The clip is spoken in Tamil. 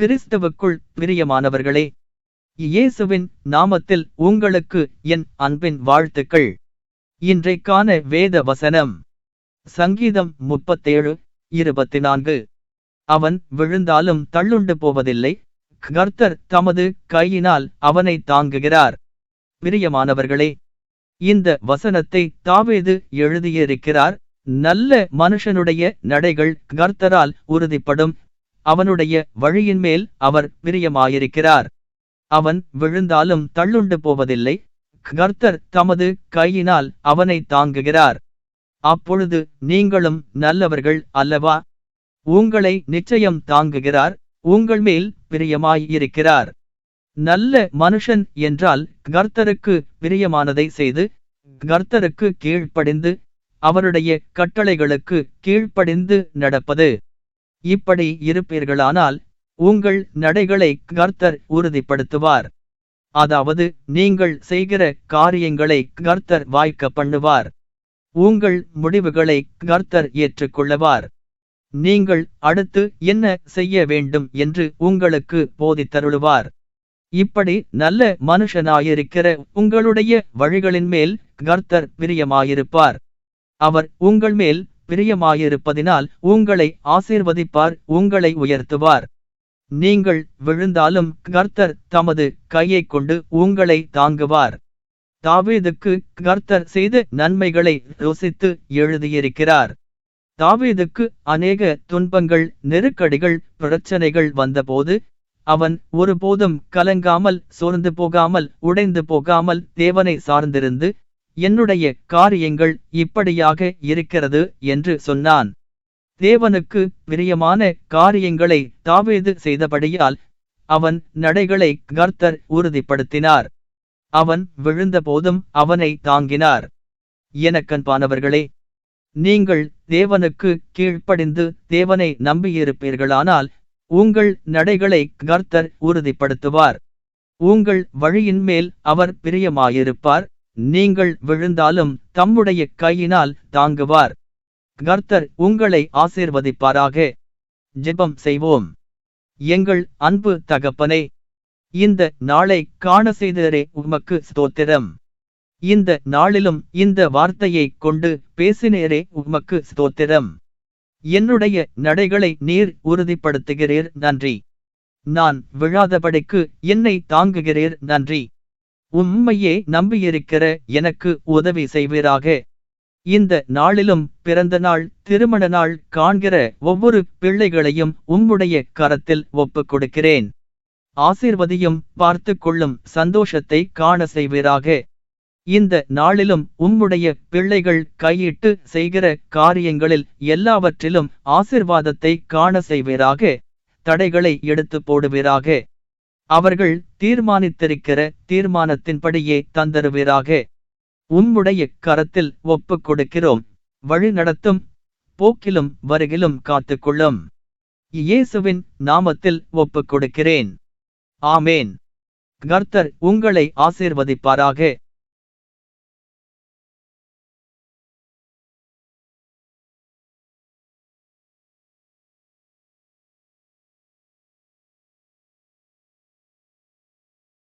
கிறிஸ்தவுக்குள் பிரியமானவர்களே இயேசுவின் நாமத்தில் உங்களுக்கு என் அன்பின் வாழ்த்துக்கள். இன்றைக்கான வேத வசனம் சங்கீதம் முப்பத்தேழு இருபத்தி நான்கு அவன் விழுந்தாலும் தள்ளுண்டு போவதில்லை கர்த்தர் தமது கையினால் அவனை தாங்குகிறார். பிரியமானவர்களே இந்த வசனத்தை தாவேது எழுதியிருக்கிறார். நல்ல மனுஷனுடைய நடைகள் கர்த்தரால் உறுதிப்படும் அவனுடைய வழியின் மேல் அவர் பிரியமாயிருக்கிறார். அவன் விழுந்தாலும் தள்ளுண்டு போவதில்லை. கர்த்தர் தமது கையினால் அவனை தாங்குகிறார். அப்பொழுது நீங்களும் நல்லவர்கள் அல்லவா? உங்களை நிச்சயம் தாங்குகிறார். உங்கள் மேல் பிரியமாயிருக்கிறார். நல்ல மனுஷன் என்றால் கர்த்தருக்கு பிரியமானதை செய்து கர்த்தருக்கு கீழ்ப்படிந்து அவருடைய கட்டளைகளுக்கு கீழ்ப்படிந்து நடப்பது. இப்படி இருப்பீர்களானால் உங்கள் நடைகளை கர்த்தர் உறுதிப்படுத்துவார். அதாவது நீங்கள் செய்கிற காரியங்களை கர்த்தர் வாய்க்க பண்ணுவார். உங்கள் முடிவுகளை கர்த்தர் ஏற்றுக்கொள்ளவார். நீங்கள் அடுத்து என்ன செய்ய வேண்டும் என்று உங்களுக்கு போதித்தருளுவார். இப்படி நல்ல மனுஷனாயிருக்கிற உங்களுடைய வழிகளின் மேல் கர்த்தர் பிரியமாயிருப்பார். அவர் உங்கள் மேல் பிரியமாயிருப்பதினால் உங்களை ஆசீர்வதிப்பார் உங்களை உயர்த்துவார். நீங்கள் விழுந்தாலும் கர்த்தர் தமது கையைக் கொண்டு உங்களை தாங்குவார். தாவீதுக்கு கர்த்தர் செய்த நன்மைகளை ருசித்து எழுதியிருக்கிறார். தாவீதுக்கு அநேக துன்பங்கள் நெருக்கடிகள் பிரச்சனைகள் வந்தபோது அவன் ஒருபோதும் கலங்காமல் சோர்ந்து போகாமல் உடைந்து போகாமல் தேவனை சார்ந்திருந்து என்னுடைய காரியங்கள் இப்படியாக இருக்கிறது என்று சொன்னான். தேவனுக்கு பிரியமான காரியங்களை தாவேது செய்தபடியால் அவன் நடைகளை கர்த்தர் உறுதிப்படுத்தினார். அவன் விழுந்தபோதும் அவனை தாங்கினார். எனக்கன்பானவர்களே நீங்கள் தேவனுக்கு கீழ்ப்படிந்து தேவனை நம்பியிருப்பீர்களானால் உங்கள் நடைகளை கர்த்தர் உறுதிப்படுத்துவார். உங்கள் வழியின் மேல் அவர் பிரியமாயிருப்பார். நீங்கள் விழுந்தாலும் தம்முடைய கையினால் தாங்குவார். கர்த்தர் உங்களை ஆசீர்வதிப்பாராக. ஜெபம் செய்வோம். எங்கள் அன்பு தகப்பனே இந்த நாளை காண செய்தரே உமக்கு ஸ்தோத்திரம். இந்த நாளிலும் இந்த வார்த்தையை கொண்டு பேசினேரே உமக்கு ஸ்தோத்திரம். என்னுடைய நடைகளை நீர் உறுதிப்படுத்துகிறீர் நன்றி. நான் விழாதபடிக்கு என்னை தாங்குகிறீர் நன்றி. உண்மையே நம்பியிருக்கிற எனக்கு உதவி செய்வீராக. இந்த நாளிலும் பிறந்த நாள் திருமண நாள் காண்கிற ஒவ்வொரு பிள்ளைகளையும் உம்முடைய கரத்தில் ஒப்புக் கொடுக்கிறேன் ஆசிர்வதியும் பார்த்து கொள்ளும் சந்தோஷத்தை காண செய்வீராக. இந்த நாளிலும் உம்முடைய பிள்ளைகள் கையிட்டு செய்கிற காரியங்களில் எல்லாவற்றிலும் ஆசிர்வாதத்தை காண செய்வீராக. தடைகளை எடுத்து போடுவீராக. அவர்கள் தீர்மானித்திருக்கிற தீர்மானத்தின்படியே தந்தருவீராக. உம்முடைய கரத்தில் ஒப்புக் கொடுக்கிறோம். வழி நடத்தும். போக்கிலும் வருகிலும் காத்துக்கொள்ளும். இயேசுவின் நாமத்தில் ஒப்புக் கொடுக்கிறேன். ஆமேன். கர்த்தர் உங்களை ஆசீர்வதிப்பாராக.